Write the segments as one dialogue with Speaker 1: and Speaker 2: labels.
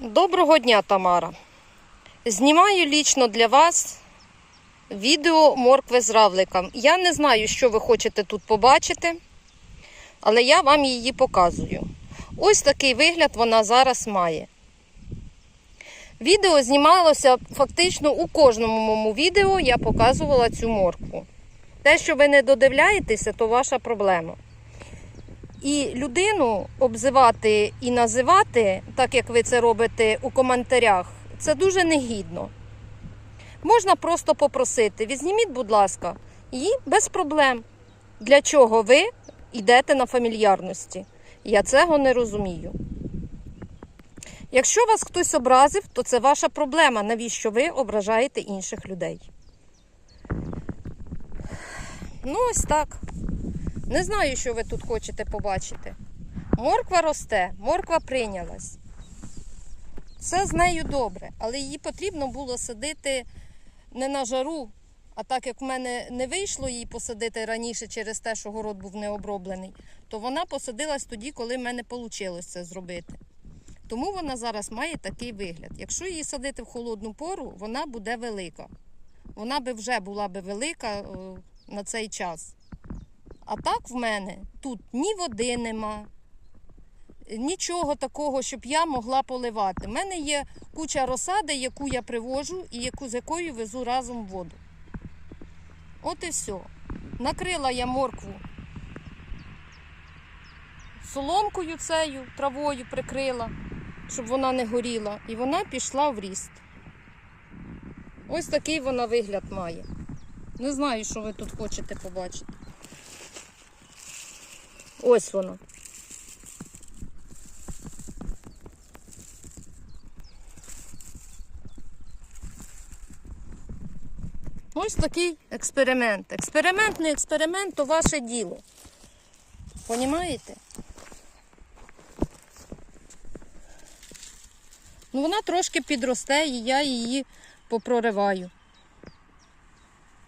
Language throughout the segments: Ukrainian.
Speaker 1: Доброго дня, Тамара. Знімаю лічно для вас відео моркви з равликом. Я не знаю, що ви хочете тут побачити, але я вам її показую. Ось такий вигляд вона зараз має. Відео знімалося фактично у кожному моєму відео я показувала цю моркву. Те, що ви не додивляєтеся, то ваша проблема. І людину обзивати і називати, так як ви це робите у коментарях, це дуже негідно. Можна просто попросити, візьміть, будь ласка, і без проблем. Для чого ви йдете на фамільярності? Я цього не розумію. Якщо вас хтось образив, то це ваша проблема. Навіщо ви ображаєте інших людей? Ну, ось так. Не знаю, що ви тут хочете побачити. Морква росте, морква прийнялась. Все з нею добре, але її потрібно було садити не на жару, а так як в мене не вийшло її посадити раніше через те, що город був не оброблений, то вона посадилась тоді, коли в мене вийшло це зробити. Тому вона зараз має такий вигляд. Якщо її садити в холодну пору, вона буде велика. Вона би вже була би велика е, на цей час. А так в мене тут ні води нема, нічого такого, щоб я могла поливати. У мене є куча розсади, яку я привожу і яку, з якою везу разом воду. От і все. Накрила я моркву соломкою цею, травою прикрила, щоб вона не горіла. І вона пішла в ріст. Ось такий вона вигляд має. Не знаю, що ви тут хочете побачити. Ось воно. Ось такий експеримент. Експеримент, не експеримент, то ваше діло. Понімаєте? Ну, вона трошки підросте і я її попрориваю.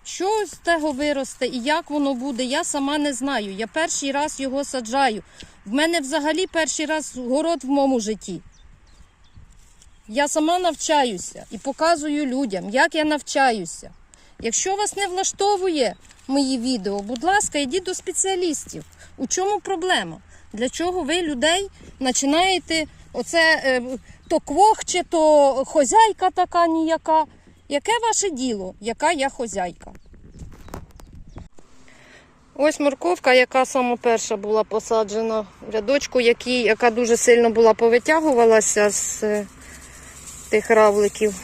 Speaker 1: Що з того виросте і як воно буде, я сама не знаю. Я перший раз його саджаю. В мене взагалі перший раз город в моєму житті. Я сама навчаюся і показую людям, як я навчаюся. Якщо вас не влаштовує мої відео, будь ласка, йдіть до спеціалістів. У чому проблема? Для чого ви людей починаєте оце е, то квохче, то хозяйка така ніяка. Яке ваше діло, яка я хозяйка? Ось морковка, яка саме перша була посаджена в рядочку, який, яка дуже сильно була повитягувалася з е, тих равликів.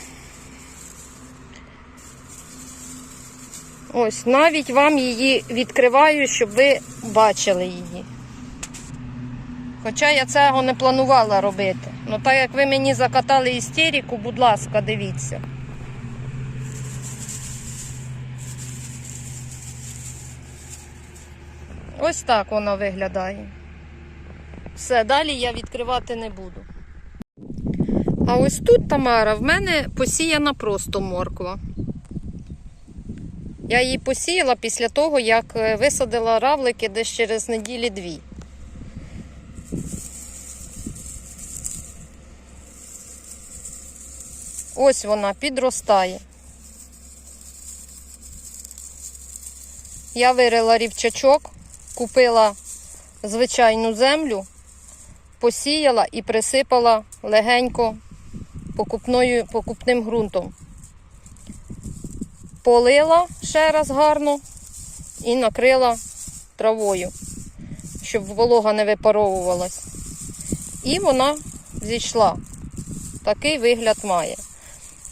Speaker 1: Ось, навіть вам її відкриваю, щоб ви бачили її. Хоча я цього не планувала робити. Ну так як ви мені закатали істерику, будь ласка, дивіться. Ось так вона виглядає. Все, далі я відкривати не буду. А ось тут, Тамара, в мене посіяна просто морква. Я її посіяла після того, як е, висадила равлики десь через неділі дві. Ось вона підростає. Я вирила рівчачок, купила звичайну землю, посіяла і присипала легенько покупною, покупним ґрунтом. Полила ще раз гарно і накрила травою, щоб волога не випаровувалась. І вона зійшла. Такий вигляд має.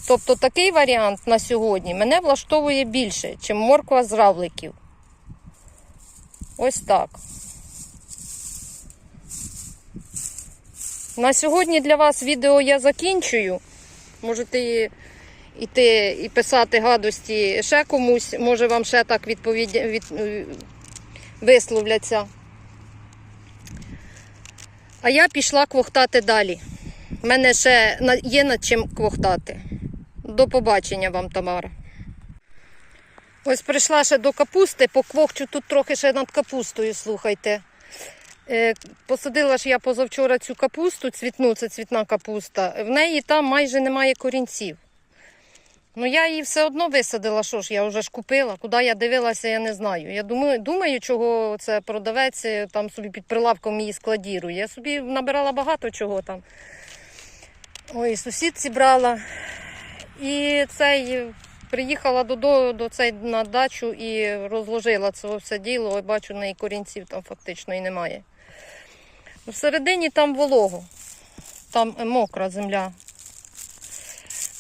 Speaker 1: Тобто такий варіант на сьогодні мене влаштовує більше, ніж морква з равликів. Ось так. На сьогодні для вас відео я закінчую. Можете йти і писати гадості ще комусь, може вам ще так відповідь... від... висловляться. А я пішла квохтати далі. У мене ще є над чим квохтати. До побачення вам, Тамара. Ось прийшла ще до капусти, поквохчу тут трохи ще над капустою, слухайте. Е, Посадила ж я позавчора цю капусту, цвітну, це цвітна капуста. В неї там майже немає корінців. Ну я її все одно висадила, що ж, я вже ж купила. Куди я дивилася, я не знаю. Я думаю, думаю, чого це продавець е, там собі під прилавком її складірує. Я собі набирала багато чого там. Ой, сусідці брала. І цей приїхала додому до цей на дачу і розложила це все діло. Ой, бачу, неї корінців там фактично і немає. Всередині там волого, там мокра земля.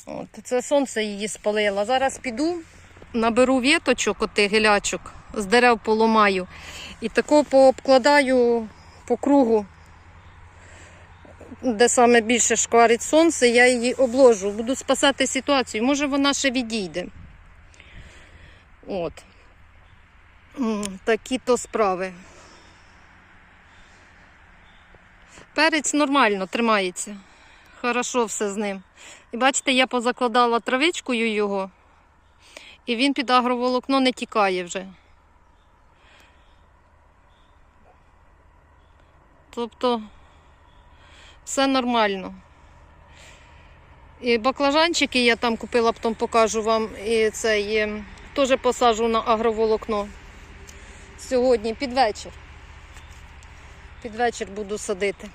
Speaker 1: От, це сонце її спалило. Зараз піду, наберу віточок, отих гілячок, з дерев поламаю. І тако пообкладаю по кругу, де саме більше шкварить сонце, я її обложу. Буду спасати ситуацію. Може вона ще відійде. От. Такі то справи. Перець нормально тримається. Хорошо все з ним. І бачите, я позакладала травичкою його, і він під агроволокно не тікає вже. Тобто все нормально. І баклажанчики я там купила, потім покажу вам. І цей е, теж посаджу на агроволокно. Сьогодні під вечір. Під вечір буду садити.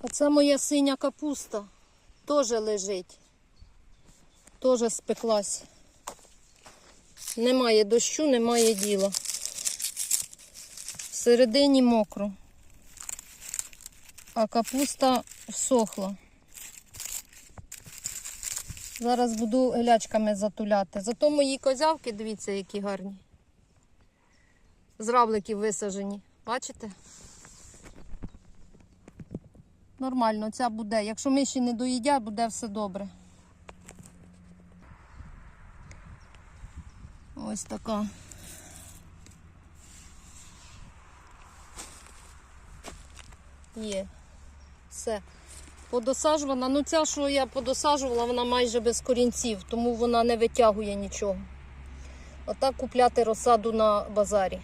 Speaker 1: А це моя синя капуста. Теж лежить. Теж спеклась. Немає дощу, немає діла. Всередині мокро. А капуста всохла. Зараз буду глячками затуляти. Зато мої козявки, дивіться, які гарні. З равликів висажені. Бачите? Нормально, ця буде. Якщо миші не доїдять, буде все добре. Ось така. Є. Все. Подосаджувана. Ну ця, що я подосаджувала, вона майже без корінців, тому вона не витягує нічого. Отак купляти розсаду на базарі.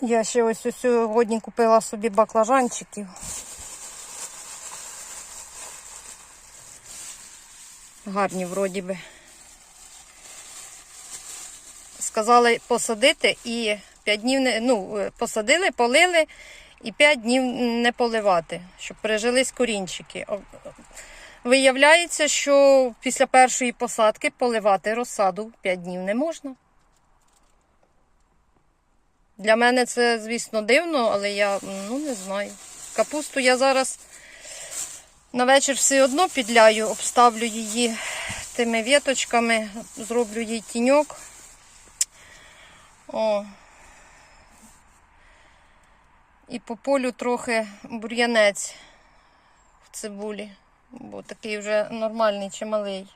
Speaker 1: Я ще ось сьогодні купила собі баклажанчиків. Гарні вроді би. Сказали посадити і 5 днів не ну, е, посадили, полили і 5 днів не поливати, щоб пережились корінчики. Виявляється, що після першої посадки поливати розсаду 5 днів не можна. Для мене це, звісно, дивно, але я ну, не знаю. Капусту я зараз на вечір все одно підляю, обставлю її тими віточками, зроблю їй тіньок. О. І по полю трохи бур'янець в цибулі, бо такий вже нормальний чималий.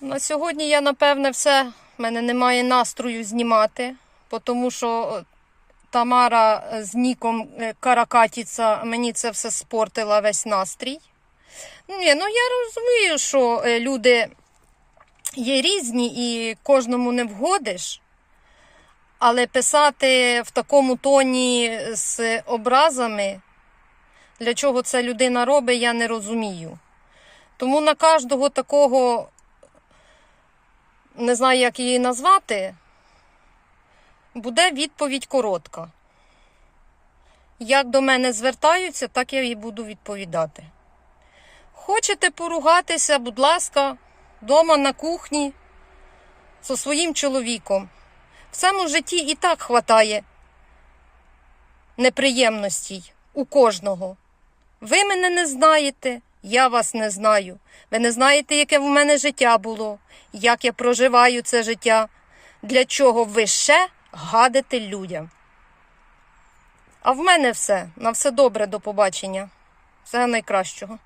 Speaker 1: На сьогодні я, напевне, все. У мене немає настрою знімати, тому що Тамара з Ніком е, Каракатіця мені це все спортила весь настрій. Ні, ну я розумію, що е, люди є різні і кожному не вгодиш. Але писати в такому тоні з образами, для чого це людина робить, я не розумію. Тому на кожного такого не знаю, як її назвати, буде відповідь коротка. Як до мене звертаються, так я і буду відповідати. Хочете поругатися, будь ласка, вдома на кухні зі своїм чоловіком. В цьому житті і так хватає неприємностей у кожного. Ви мене не знаєте, я вас не знаю. Ви не знаєте, яке в мене життя було, як я проживаю це життя, для чого ви ще гадите людям. А в мене все. На все добре, до побачення. Всього найкращого.